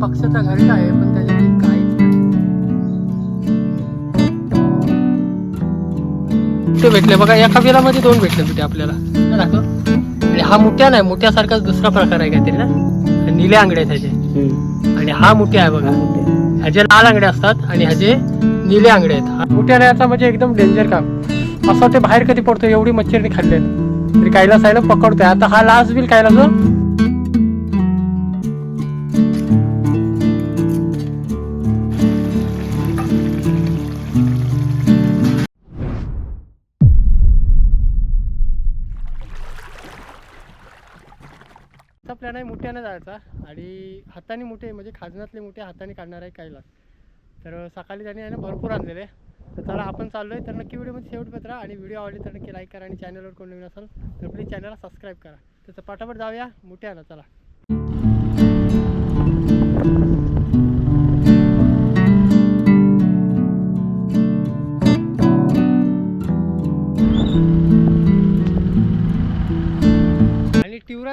पक्षाचा घरटा आहे पण काहीच नाही. ते भेटले. बघा एका बिलामध्ये दोन भेटले बिटे आपल्याला. दाखव. आणि हा मुठ्या नाही मुठ्यासारखाच दुसरा प्रकार आहे काहीतरी ना? निले आंगडे आहेत ह्याचे. आणि हा मुठ्या आहे बघा. ह्याचे लाल आंगडे असतात आणि ह्याचे निले आंगडे आहेत. हा मुठ्या याचा म्हणजे एकदम डेंजर काम. असं ते बाहेर कधी पडतो एवढी मच्छरने खाल्ले तरी कायला सायला पकडतोय. आता हा लास्ट बिल कायला जो? आजचा प्लॅन आहे मोठ्यानं जायचा. आणि हाताने मोठे म्हणजे खाजनातले मोठे हाताने काढणार आहे काहीला. तर सकाळी त्याने आहे ना भरपूर आणलेले. तर चला आपण चाललो आहे तर नक्की व्हिडिओमध्ये शेवट पत्रा आणि व्हिडिओ आवडली तर नक्की लाईक करा आणि चॅनलवर कोण नवीन असेल तर प्लीज चॅनलला सबस्क्राईब करा. तर पाठापट जाऊया. मोठ्यानं चला.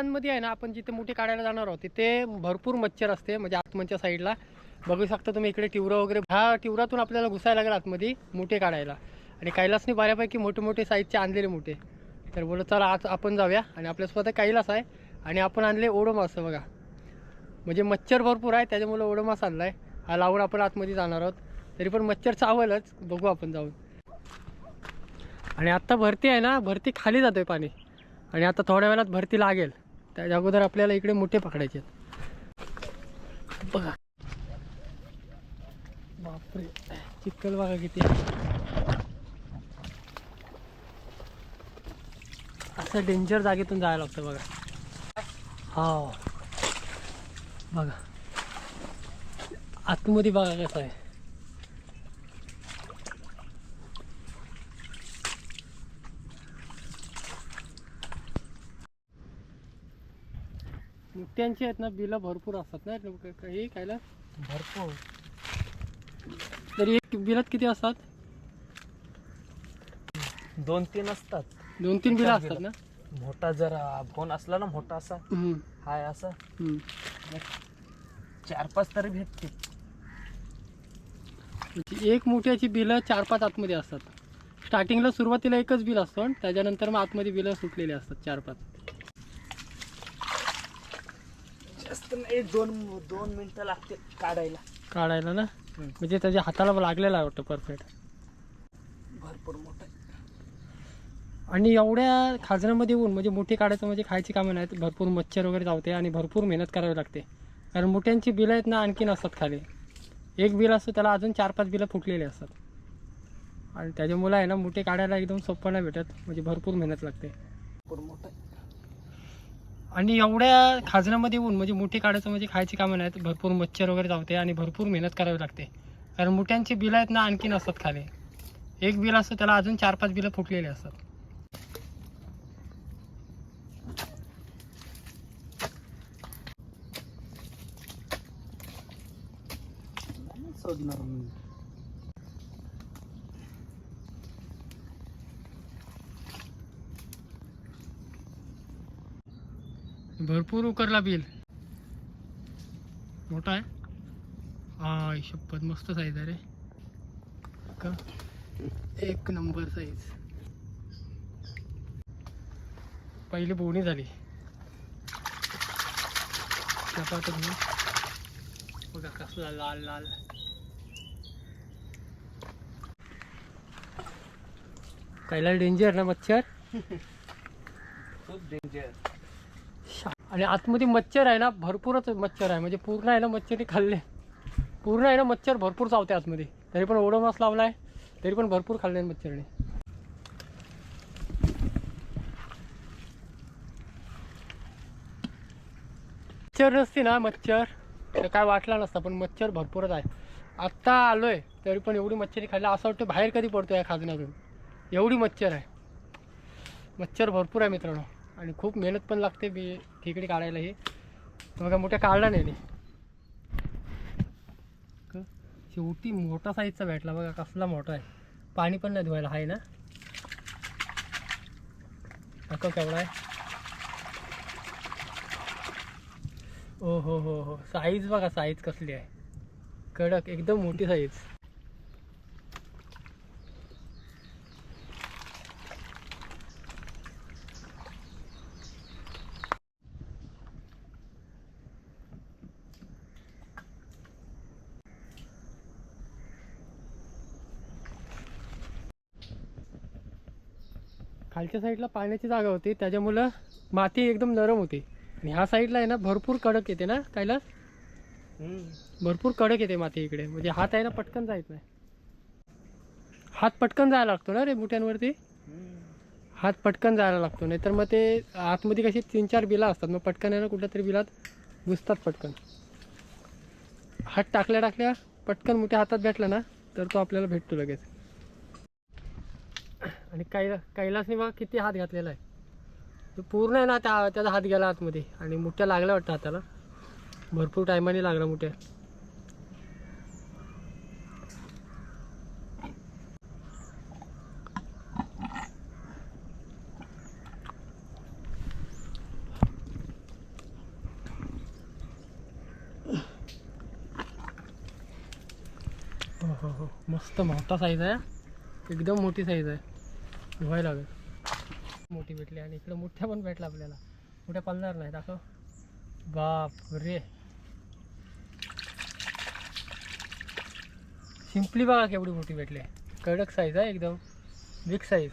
आणि आहे ना आपण जिथे मोठे काढायला जाणार आहोत तिथे भरपूर मच्छर असते म्हणजे आतमधच्या साईडला. बघू शकता तुम्ही इकडे टिवरं वगैरे. ह्या टिवरातून आपल्याला घुसायला लागेल आतमध्ये मोठे काढायला. आणि कैलासने बऱ्यापैकी मोठे मोठे साईजचे आणलेले मोठे. तर बोलत चला आज आपण जाऊया. आणि आपल्या स्वतः कैलास आहे. आणि आपण आणले ओडोमास बघा. म्हणजे मच्छर भरपूर आहे त्याच्यामुळे ओडोमास आहे हा लावून आपण आतमध्ये जाणार आहोत. तरी पण मच्छर चावलच बघू आपण जाऊन. आणि आत्ता भरती आहे ना भरती खाली जातोय पाणी. आणि आता थोड्या वेळात भरती लागेल. त्या अगोदर आपल्याला इकडे मोठे पकडायचे आहेत. बघा. बापरे. चिखल बघा किती असं डेंजर जागेतून जायला लागतं बघा. हा बघा. आतमध्ये बघा कसं आहे. मुठ्यांची आहेत ना बिलं भरपूर असतात ना काही खायला. भरपूर. तरी एक बिलात किती असतात? दोन तीन असतात. दोन तीन बिलं असतात ना? मोठा जर फोन असला ना मोठा असा. हम्म, हाय असं. हम्म. चार पाच तरी भेटते म्हणजे एक मोठ्याची बिलं चार पाच आतमध्ये असतात. स्टार्टिंगला सुरुवातीला एकच बिल असतं त्याच्यानंतर मग आतमध्ये बिलं सुटलेली असतात चार पाच. नाही दोन दोन मिनिटं लागते काढायला. काढायला ना? हम्म. म्हणजे त्याच्या हाताला लागलेला आहे वाटतं परफेक्ट भरपूर मोठा आणि एवढ्या खाजण्यामध्ये येऊन म्हणजे मोठी काढायचं म्हणजे खायची कामं नाहीत. भरपूर मच्छर वगैरे जावते आणि भरपूर मेहनत करावी लागते. कारण मोठ्यांची बिलं आहेत ना आणखीन असतात खाली. एक बिल असतं त्याला अजून चार पाच बिलं फुटलेली असतात. आणि त्याच्यामुळे आहे ना मोठे काढायला एकदम सोपं नाही भेटत. म्हणजे भरपूर मेहनत लागते. भरपूर मोठा आणि एवढ्या खाजण्यामध्ये येऊन म्हणजे मोठी काढायचं म्हणजे खायची कामं नाहीत. भरपूर मच्छर वगैरे जावते आणि भरपूर मेहनत करावी लागते. कारण मोठ्यांची बिलं आहेत ना आणखीन असतात खाली. एक बिल असतं त्याला अजून चार पाच बिलं फुटलेली असतात. शोधणार भरपूर उकरला बिल. मोठा आहे. हा शपथ मस्त साईज आहे रे. का? एक नंबर साईज पहिली बोणी झाली. बघा कसला लाल लाल. कैला डेंजर ना मच्छर? खूप डेंजर आणि आतमध्ये मच्छर आहे ना भरपूरच मच्छर आहे. म्हणजे पूर्ण आहे ना मच्छरने खाल्ले. पूर्ण आहे ना मच्छर भरपूर चावते आतमध्ये. तरी पण ओडोमास लावला आहे तरी पण भरपूर खाल्ले मच्छरने. मच्छर नसते ना मच्छर. तर काय वाटला नसता पण मच्छर भरपूरच आहे. आत्ता आलोय तरी पण एवढी मच्छरी खाल्ली. असं वाटतं बाहेर कधी पडतो या खाजण्यातून. एवढी मच्छर आहे. मच्छर भरपूर आहे मित्रांनो. आणि खूप मेहनत पण लागते बी खेकडे काढायला हे बघा मोठ्या काढला नाही शेवटी मोठा साईजचा भेटला बघा कसला मोठा आहे. पाणी पण नाही धुवायला आहे ना? दाखव केवढा आहे. ओ हो हो. हो साईज बघा साईज कसली आहे. कडक एकदम मोठी साईज खालच्या साईडला पाण्याची जागा होती. त्याच्यामुळं माती एकदम नरम होती. आणि ह्या साईडला आहे ना भरपूर कडक येते ना कायला? भरपूर कडक येते माती इकडे. म्हणजे हात आहे ना पटकन जायत नाही. हात पटकन जायला लागतो ना रे बुट्यांवरती हात पटकन जायला लागतो. नाहीतर मग ते आतमध्ये कशी तीन चार बिला असतात. मग पटकन आहे ना कुठल्या तरी बिलात घुसतात पटकन. हात टाकल्या टाकल्या पटकन मोठ्या हातात भेटला ना तर तो आपल्याला भेटतो लगेच. आणि कैला कैलासने बघा किती हात घातलेला आहे? तो पूर्ण आहे ना त्या त्याचा हात गेला आतमध्ये. आणि मुठ्या लागल्या वाटतं हाताला. भरपूर टायमाने लागला मुठ्या. हो हो हो. मस्त मोठा साईज आहे. एकदम मोठी साईज आहे. धुवायला लागेल मोठी भेटली आणि इकडे मोठ्या पण भेटला आपल्याला. मोठ्या पलणार नाही दाखव. बाप रे. सिम्पली बघा केवढी मोठी भेटली कडक साईज आहे एकदम. बिग साईज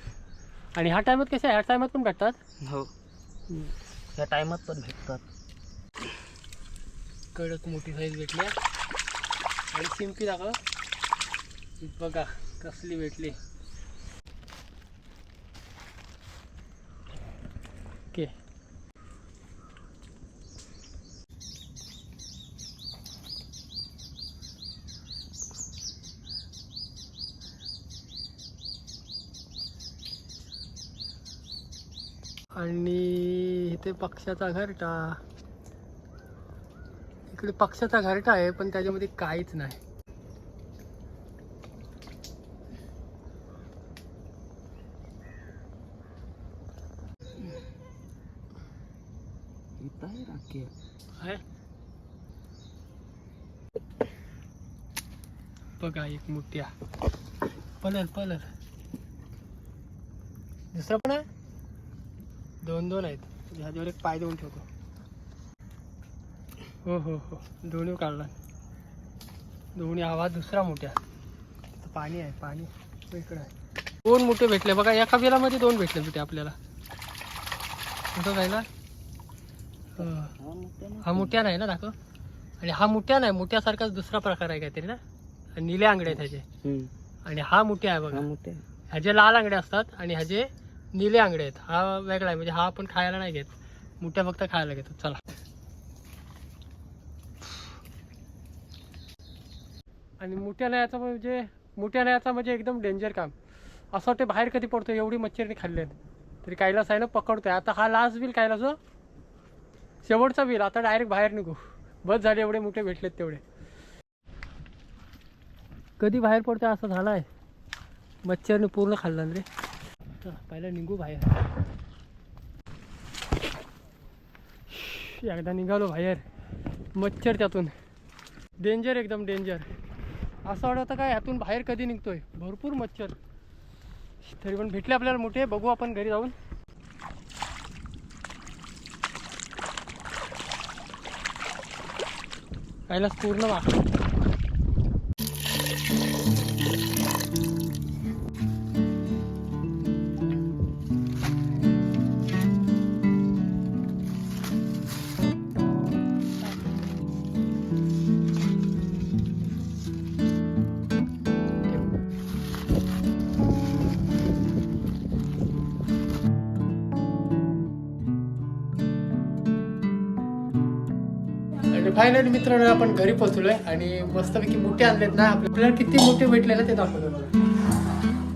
आणि ह्या टायमात कशा ह्या टायमात पण भेटतात? हो. त्या टायमात पण भेटतात. कडक मोठी साईज भेटली. आणि सिम्पली दाखव. बघा कसली भेटली. आणि इथे पक्षाचा घरटा. इकडे पक्षाचा घरटा आहे पण त्याच्यामध्ये काहीच नाही. बघा एक मोठ्या पलर पलर. दुसरा पण आहे? दोन दोन आहेत. ह्याच्यावर एक पाय देऊन ठेवतो. हो हो हो. दोन्ही काढला. दोन्ही आवाज दुसरा मोठ्या. पाणी आहे पाणी. इकडं आहे. दोन मोठे भेटले बघा एका बिलामध्ये दोन भेटले मोठे आपल्याला. कुठं काय ना? हा मोठ्या नाही ना दाखव. आणि हा मोठ्या नाही मोठ्यासारखाच दुसरा प्रकार आहे काहीतरी ना? आणि निळे आंगडे आहेत ह्याचे. आणि हा मोठ्या आहे बघा. मोठे ह्याचे लाल आंगडे असतात आणि ह्याचे निले आंगडे आहेत. हा वेगळा आहे. म्हणजे हा आपण खायला नाही घेत. मोठ्या फक्त खायला घेतो. चला. आणि मोठ्या नयाचा म्हणजे मोठ्या नयाचा म्हणजे एकदम डेंजर काम. असं वाटतं बाहेर कधी पडतो एवढी मच्छरने खाल्ली आहेत. तरी कायलास आहे ना पकडतोय. आता हा लास्ट बिल कैलास हो. शेवटचा बिल आता डायरेक्ट बाहेर निघू. बस झाले एवढे मोठे भेटलेत तेवढे. कधी बाहेर पडतोय असं झालं आहे मच्छरने पूर्ण खाल्लं रे. तर पहिला निघू बाहेर. एकदा निघालो बाहेर. मच्छर त्यातून. डेंजर एकदम डेंजर असं वाटतं काय ह्यातून बाहेर कधी निघतोय? भरपूर मच्छर. तरी पण भेटले आपल्याला मोठे. बघू आपण घरी जाऊन. पहिलाच पूर्ण वा फायनली मित्रांनो आपण घरी पोहोचलोय आणि मस्तपैकी मोठे आणलेत ना. आपल्याला किती मोठे भेटले ना ते दाखवतो.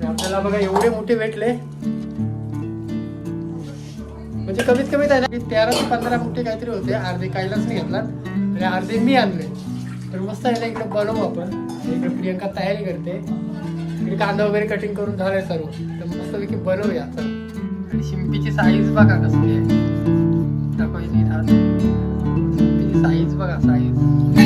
आपल्याला बघा एवढे मोठे भेटले म्हणजे कमीत कमी आहे ना तेरा ते पंधरा मोठे काहीतरी होते. अर्धे कायलाच नाही घेतला आणि अर्धे मी आणले. तर मस्त आहे ना इकडे बनवू आपण. इकडे प्रियंका तयारी करते. इकडे कांदा वगैरे कटिंग करून झालंय सर्व. तर मस्तपैकी बनवूया आणि शिंपीची साईज बघा कसली आहे. दाखवायची साईज बघा साईज.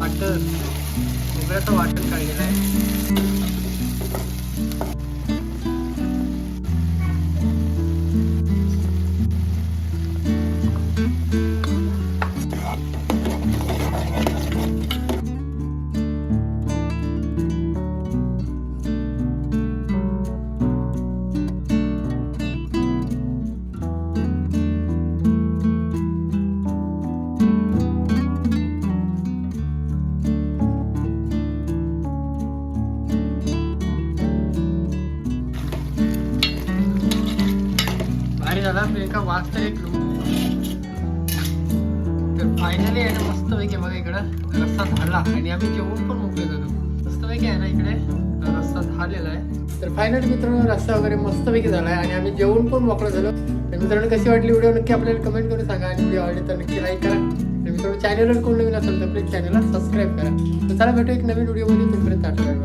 वाटण खोबऱ्याचं वाटण काढलेलं आहे. फायनली आहे ना मस्त पैकी बघा इकडं. रस्ता झाला. आणि आम्ही जेवण पण मोकळे झालो. मस्त पैकी आहे ना इकडे. रस्ता झालेला आहे. तर फायनली मित्रांनो रस्ता वगैरे मस्त पैकी झाला आहे आणि आम्ही जेवण पण मोकळं झालो. तर मित्रांनो कशी वाटली व्हिडिओ नक्की आपल्याला कमेंट करून सांगा. आणि व्हिडिओ आवडली तर नक्की लाईक करा. आणि मित्रांनो चॅनलवर कोण नवीन असेल तर प्लीज चॅनलला सबस्क्राईब करा. तर चला भेटू एक नवीन व्हिडिओमध्ये तोपर्यंत आठवड्यावर